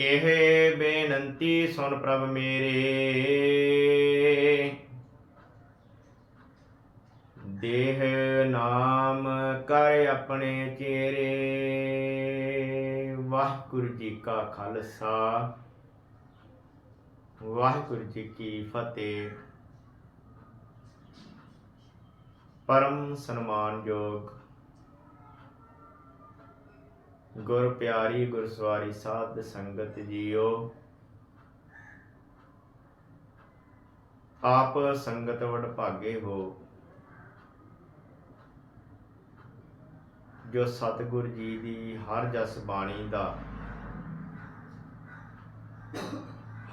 ਇਹ ਬੇਨੰਤੀ ਸੁਣ ਪ੍ਰਭ ਮੇਰੇ। ਦੇਹ ਨਾਮ ਕਰ ਆਪਣੇ ਚੇਰੇ। ਵਾਹਿਗੁਰੂ ਜੀ ਕਾ ਖਾਲਸਾ। ਵਾਹਿਗੁਰੂ ਜੀ ਕੀ ਫਤਿਹ। ਪਰਮ ਸਨਮਾਨਯੋਗ ਗੁਰ ਪਿਆਰੀ, ਗੁਰ ਸਵਾਰੀ ਸਾਧ ਸੰਗਤ ਜੀਓ। ਆਪ ਸੰਗਤ ਵਡ ਭਾਗੇ ਹੋ। ਜੋ ਸਤਿਗੁਰ ਜੀ ਦੀ ਹਰ ਜਸ ਬਾਣੀ ਦਾ,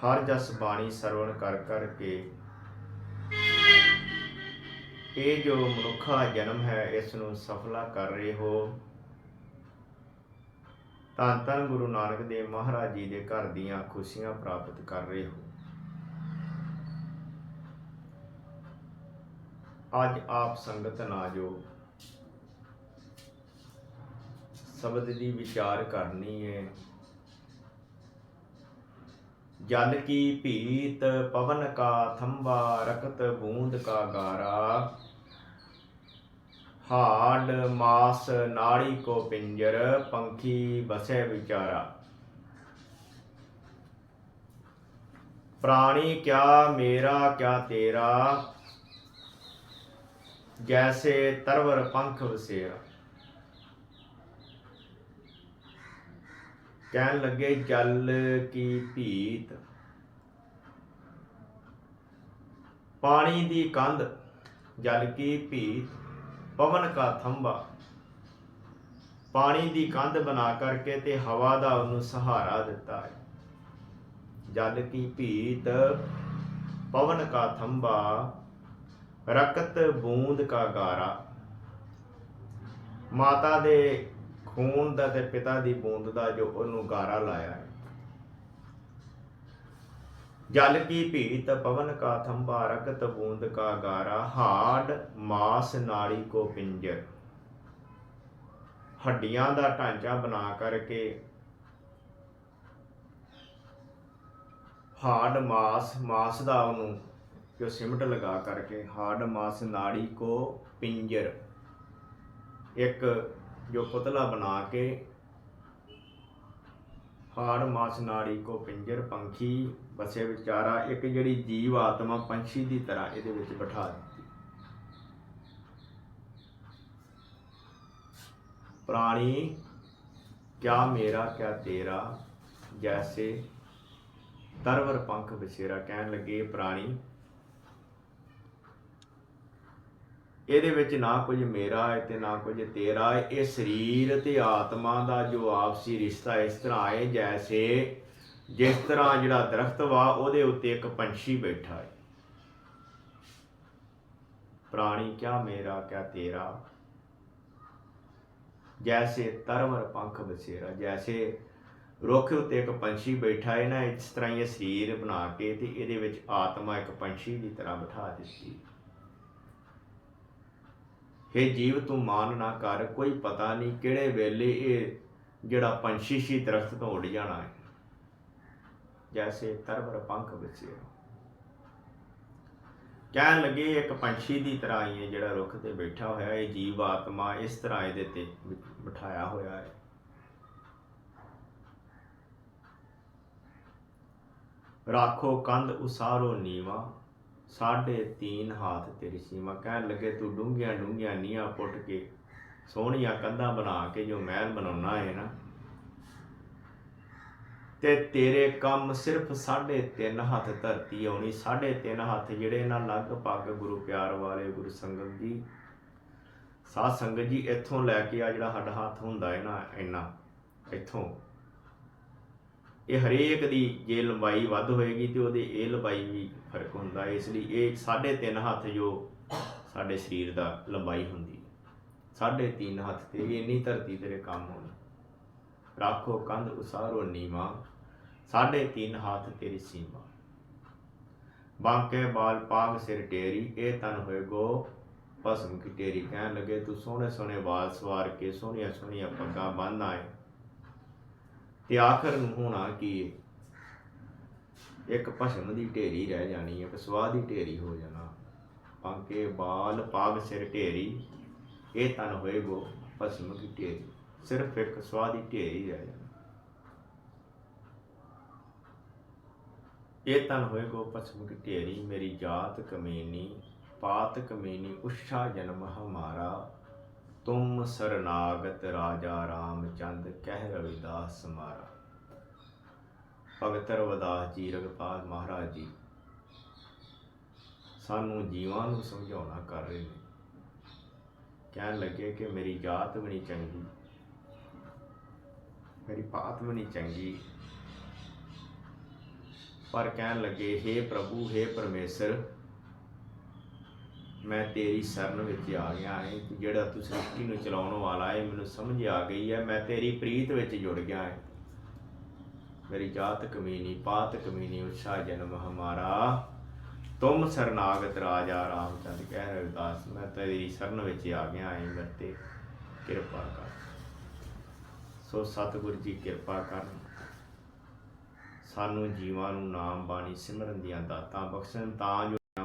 ਹਰ ਜਸ ਬਾਣੀ ਸਰਵਣ ਕਰ ਕਰ ਕੇ ਇਹ ਜੋ ਮਨੁੱਖਾ ਜਨਮ ਹੈ, ਇਸ ਨੂੰ ਸਫਲਾ ਕਰ ਰਹੇ ਹੋ। ਧੰਨ ਧੰਨ ਗੁਰੂ ਨਾਨਕ ਦੇਵ ਮਹਾਰਾਜ ਜੀ ਦੇ ਘਰ ਦੀਆਂ ਖੁਸ਼ੀਆਂ ਪ੍ਰਾਪਤ ਕਰ ਰਹੇ ਹੋ। ਅੱਜ ਆਪ ਸੰਗਤ ਨਾ ਜੋ ਸ਼ਬਦ ਦੀ ਵਿਚਾਰ ਕਰਨੀ ਹੈ ਜਲ ਕੀ ਭੀਤ ਪਵਨ ਕਾ ਥੰਬਾ, ਰਕਤ ਬੂੰਦ ਕਾ ਗਾਰਾ। ਹਾਡ ਮਾਸ ਨਾੜੀ ਕੋ ਪਿੰਜਰ, ਪੰਖੀ ਬਸੇ ਵਿਚਾਰਾ। ਪ੍ਰਾਣੀ ਕਿਆ ਮੇਰਾ, ਕਿਆ ਤੇਰਾ, ਜੈਸੇ ਤਰਵਰ ਪੰਖ ਵਸੇਰਾ। ਕਹਿਣ ਲੱਗੇ, ਜਲ ਕੀ ਭੀਤ। ਪਾਣੀ ਦੀ ਕੰਧ, ਜਲ ਕੀ ਭੀਤ। ਪਵਨ ਕਾ ਥੰਬਾ ਪਾਣੀ ਦੀ ਕੰਧ ਬਣਾ ਕਰਕੇ ਤੇ ਹਵਾ ਦਾ ਉਹਨੂੰ ਸਹਾਰਾ ਦਿੱਤਾ ਹੈ। ਜਲ ਕੀ ਭੀਤ ਪਵਨ ਕਾ ਥੰਬਾ ਰਕਤ ਬੂੰਦ ਕਾ ਗਾਰਾ। ਮਾਤਾ ਦੇ ਖੂਨ ਦਾ ਤੇ ਪਿਤਾ ਦੀ ਬੂੰਦ ਦਾ ਜੋ ਉਹਨੂੰ ਗਾਰਾ ਲਾਇਆ ਹੈ ਜਲ ਕੀ ਭੀਤ ਪਵਨ ਕਾ ਥੰਬਾ ਰਕਤ ਬੂੰਦ ਕਾ ਗਾਰਾ ਹਾਡ ਮਾਸ ਨਾੜੀ ਕੋ ਹੱਡੀਆਂ ਦਾ ਢਾਂਚਾ ਬਣਾ ਕਰਕੇ ਹਾਡ ਮਾਸ ਮਾਸ ਦਾ ਉਹਨੂੰ ਜੋ ਸਿਮਟ ਲਗਾ ਕਰਕੇ ਹਾਡ ਮਾਸ ਨਾੜੀ ਕੋ ਪਿੰਜਰ। ਇੱਕ ਜੋ ਪੁਤਲਾ ਬਣਾ ਕੇ ਹਾੜ, ਮਾਸ, ਨਾੜੀ ਕੋ ਪਿੰਜਰ ਪੰਖੀ, ਬਸੇ ਵਿਚਾਰਾ, ਇੱਕ ਜਿਹੜੀ ਜੀਵ ਆਤਮਾ ਪੰਛੀ ਦੀ ਤਰ੍ਹਾਂ ਇਹਦੇ ਵਿੱਚ ਬਿਠਾ ਦਿੱਤੀ। ਪ੍ਰਾਣੀ, ਕਿਆ ਮੇਰਾ, ਕਿਆ ਤੇਰਾ, ਜੈਸੇ ਤਰਵਰ ਪੰਖ ਵਿਸੇਰਾ ਕਹਿਣ ਲੱਗੇ ਪ੍ਰਾਣੀ ਇਹਦੇ ਵਿੱਚ ਨਾ ਕੁਝ ਮੇਰਾ ਹੈ ਤੇ ਨਾ ਕੁਝ ਤੇਰਾ ਹੈ। ਇਹ ਸਰੀਰ ਤੇ ਆਤਮਾ ਦਾ ਜੋ ਆਪਸੀ ਰਿਸ਼ਤਾ ਇਸ ਤਰ੍ਹਾਂ ਹੈ ਜੈਸੇ ਜਿਸ ਤਰ੍ਹਾਂ ਜਿਹੜਾ ਦਰਖਤ ਵਾ, ਉਹਦੇ ਉੱਤੇ ਇੱਕ ਪੰਛੀ ਬੈਠਾ ਹੈ। ਪ੍ਰਾਣੀ ਕਿਆ ਮੇਰਾ, ਕਿਆ ਤੇਰਾ? ਜੈਸੇ ਤਰਵਰ ਪੰਖ ਬਸੇਰਾ, ਜੈਸੇ ਰੁੱਖ ਉੱਤੇ ਇੱਕ ਪੰਛੀ ਬੈਠਾ ਹੈ ਨਾ, ਇਸ ਤਰ੍ਹਾਂ ਹੀ ਇਹ ਸਰੀਰ ਬਣਾ ਕੇ ਤੇ ਇਹਦੇ ਵਿੱਚ ਆਤਮਾ ਇੱਕ ਪੰਛੀ ਦੀ ਤਰ੍ਹਾਂ ਬਿਠਾ ਦਿੱਤੀ। ਹੇ ਜੀਵ, ਤੂੰ ਮਾਨ ਨਾ ਕਰ, ਕੋਈ ਪਤਾ ਨਹੀਂ ਕਿਹੜੇ ਵੇਲੇ ਇਹ ਜਿਹੜਾ ਪੰਛੀ ਸੀ ਦਰਖਤ ਤੋਂ ਉੱਡ ਜਾਣਾ ਹੈ। ਜੈਸੇ ਤਰਵਰ ਪੰਖ ਵਿਚੇ ਕਹਿਣ ਲੱਗੇ, ਇੱਕ ਪੰਛੀ ਦੀ ਤਰ੍ਹਾਂ ਹੀ ਹੈ ਜਿਹੜਾ ਰੁੱਖ ਤੇ ਬੈਠਾ ਹੋਇਆ ਇਹ ਜੀਵ ਆਤਮਾ ਇਸ ਤਰ੍ਹਾਂ ਇਹਦੇ ਤੇ ਬਿਠਾਇਆ ਹੋਇਆ ਹੈ। ਰਾਖੋ ਕੰਧ ਉਸਾਰੋ ਨੀਵਾ। ਸਾਢੇ ਤੀਨ ਹਾਥ ਤੇਰੀ ਸੀਮਾ, ਕਹਿਣ ਲੱਗੇ, ਤੂੰ ਡੂੰਘੀਆਂ ਡੂੰਘੀਆਂ ਨੀਆਂ ਪੁੱਟ ਕੇ ਸੋਹਣੀਆਂ ਕੰਧਾਂ ਬਣਾ ਕੇ ਜੋ ਮਹਿਲ ਬਣਾਉਣਾ ਹੈ ਨਾ, ਤੇ ਤੇਰੇ ਕੰਮ ਸਿਰਫ ਸਾਢੇ ਤਿੰਨ ਹੱਥ ਧਰਤੀ ਆਉਣੀ। ਸਾਢੇ ਤਿੰਨ ਹੱਥ ਜਿਹੜੇ ਨਾ, ਲਗਭਗ ਗੁਰੂ ਪਿਆਰ ਵਾਲੇ, ਗੁਰੂ ਸੰਗਤ ਜੀ, ਸਾਧ ਸੰਗਤ ਜੀ ਇੱਥੋਂ ਲੈ ਕੇ ਆ ਜਿਹੜਾ ਸਾਡਾ ਹੱਥ ਹੁੰਦਾ ਹੈ ਨਾ, ਇੰਨਾ, ਇੱਥੋਂ। ਇਹ ਹਰੇਕ ਦੀ ਜੇ ਲੰਬਾਈ ਵੱਧ ਹੋਏਗੀ ਤੇ ਉਹਦੇ ਇਹ ਲੰਬਾਈ ਵੀ ਫ਼ਰਕ ਹੁੰਦਾ, ਇਸ ਲਈ ਇਹ 3.5 ਹੱਥ ਜੋ ਸਾਡੇ ਸਰੀਰ ਦਾ ਲੰਬਾਈ ਹੁੰਦੀ ਸਾਢੇ ਤਿੰਨ ਹੱਥ ਤੇ ਇੰਨੀ ਧਰਤੀ ਤੇਰੇ ਕੰਮ ਹੋਣ ਰੱਖੋ ਕੰਧ, ਉਸਾਰੋ ਨੀਵਾ। ਸਾਢੇ ਤਿੰਨ ਹੱਥ ਤੇਰੀ ਸੀਮਾ। ਬਾਂਕੇ ਬਾਲ ਪਾਗ ਸਿਰ ਟੇਰੀ, ਇਹ ਤਨ ਹੋਏ ਗੋ। ਭਸਮ ਕੀ ਟੇਰੀ ਕਹਿਣ ਲੱਗੇ, ਤੂੰ ਸੋਹਣੇ ਸੋਹਣੇ ਵਾਲ ਸਵਾਰ ਕੇ ਸੋਹਣੀਆਂ ਸੋਹਣੀਆਂ ਪੱਗਾਂ ਬੰਨ੍ਹ ਆਏ। ਤੇ ਆਖਰ ਨੂੰ ਹੋਣਾ ਕੀ ਹੈ? ਇੱਕ ਭਸਮ ਦੀ ਢੇਰੀ ਰਹਿ ਜਾਣੀ ਹੈ ਸਵਾਹ ਦੀ ਢੇਰੀ ਹੋ ਜਾਣਾ। ਬਾਂਕੇ ਬਾਲ ਪਾਗ ਸਿਰ ਢੇਰੀ, ਇਹ ਤਨ ਹੋਏ ਗੋ ਭਸਮ ਕੀ ਢੇਰੀ। ਸਿਰਫ ਇੱਕ ਸਵਾਹ ਦੀ ਢੇਰੀ ਰਹਿ ਜਾਣੀ। ਇਹ ਤਨ ਹੋਏ ਗੋ ਪਛਮ ਕੀ ਢੇਰੀ, ਮੇਰੀ ਜਾਤ ਕਮੀਨੀ, ਪਾਤ ਕਮੀਨੀ, ਉਸ਼ਾ ਜਨਮ ਹਮਾਰਾ। ਤੁਮ ਸਰਨਾਗਤ ਰਾਜਾ ਰਾਮਚੰਦ ਕਹਿ ਰਵਿਦਾਸ ਸਮਾਰਾ ਭਗਤ ਰਵਿਦਾਸ ਜੀ ਰਗਪਾਲ ਮਹਾਰਾਜ ਜੀ, ਸਾਨੂੰ ਜੀਵਾਂ ਨੂੰ ਸਮਝਾਉਣਾ ਕਰ ਰਹੇ ਨੇ। ਕਹਿਣ ਲੱਗੇ ਕਿ ਮੇਰੀ ਜਾਤ ਵੀ ਨਹੀਂ ਚੰਗੀ, ਮੇਰੀ ਪਾਤ ਵੀ ਨਹੀਂ ਚੰਗੀ। ਪਰ ਕਹਿਣ ਲੱਗੇ हे ਪ੍ਰਭੂ हे ਪਰਮੇਸ਼ਰ ਮੈਂ ਤੇਰੀ ਸ਼ਰਨ ਵਿੱਚ ਆ ਗਿਆ ਹਾਂ ਜਿਹੜਾ ਤੂੰ ਸ੍ਰਿਸ਼ਟੀ ਨੂੰ ਚਲਾਉਣ ਵਾਲਾ ਹੈ ਮੈਨੂੰ ਸਮਝ ਆ ਗਈ ਹੈ ਮੈਂ ਤੇਰੀ ਪ੍ਰੀਤ ਵਿੱਚ ਜੁੜ ਗਿਆ ਹਾਂ ਮੇਰੀ ਜਾਤ ਕਮੀਨੀ, ਪਾਤ ਕਮੀਨੀ ਉਛਾ ਜਨਮ ਹਮਾਰਾ। ਤੁਮ ਸਰਨਾਗਤ ਰਾਜਾ ਰਾਮਚੰਦ, ਕਹਿ ਰਵਿਦਾਸ ਮੈਂ ਤੇਰੀ ਸ਼ਰਨ ਵਿੱਚ ਆ ਗਿਆ ਏ, ਮੇਰੇ ਕਿਰਪਾ ਕਰ। ਸੋ ਸਤਿਗੁਰੂ ਜੀ ਕਿਰਪਾ ਕਰਨ। ਸਾਨੂੰ ਜੀਵਾਂ ਨੂੰ ਨਾਮ ਬਾਣੀ ਸਿਮਰਨ ਦੀਆਂ ਦਾਤਾਂ ਬਖਸ਼ਣ ਤਾਂ ਜੋ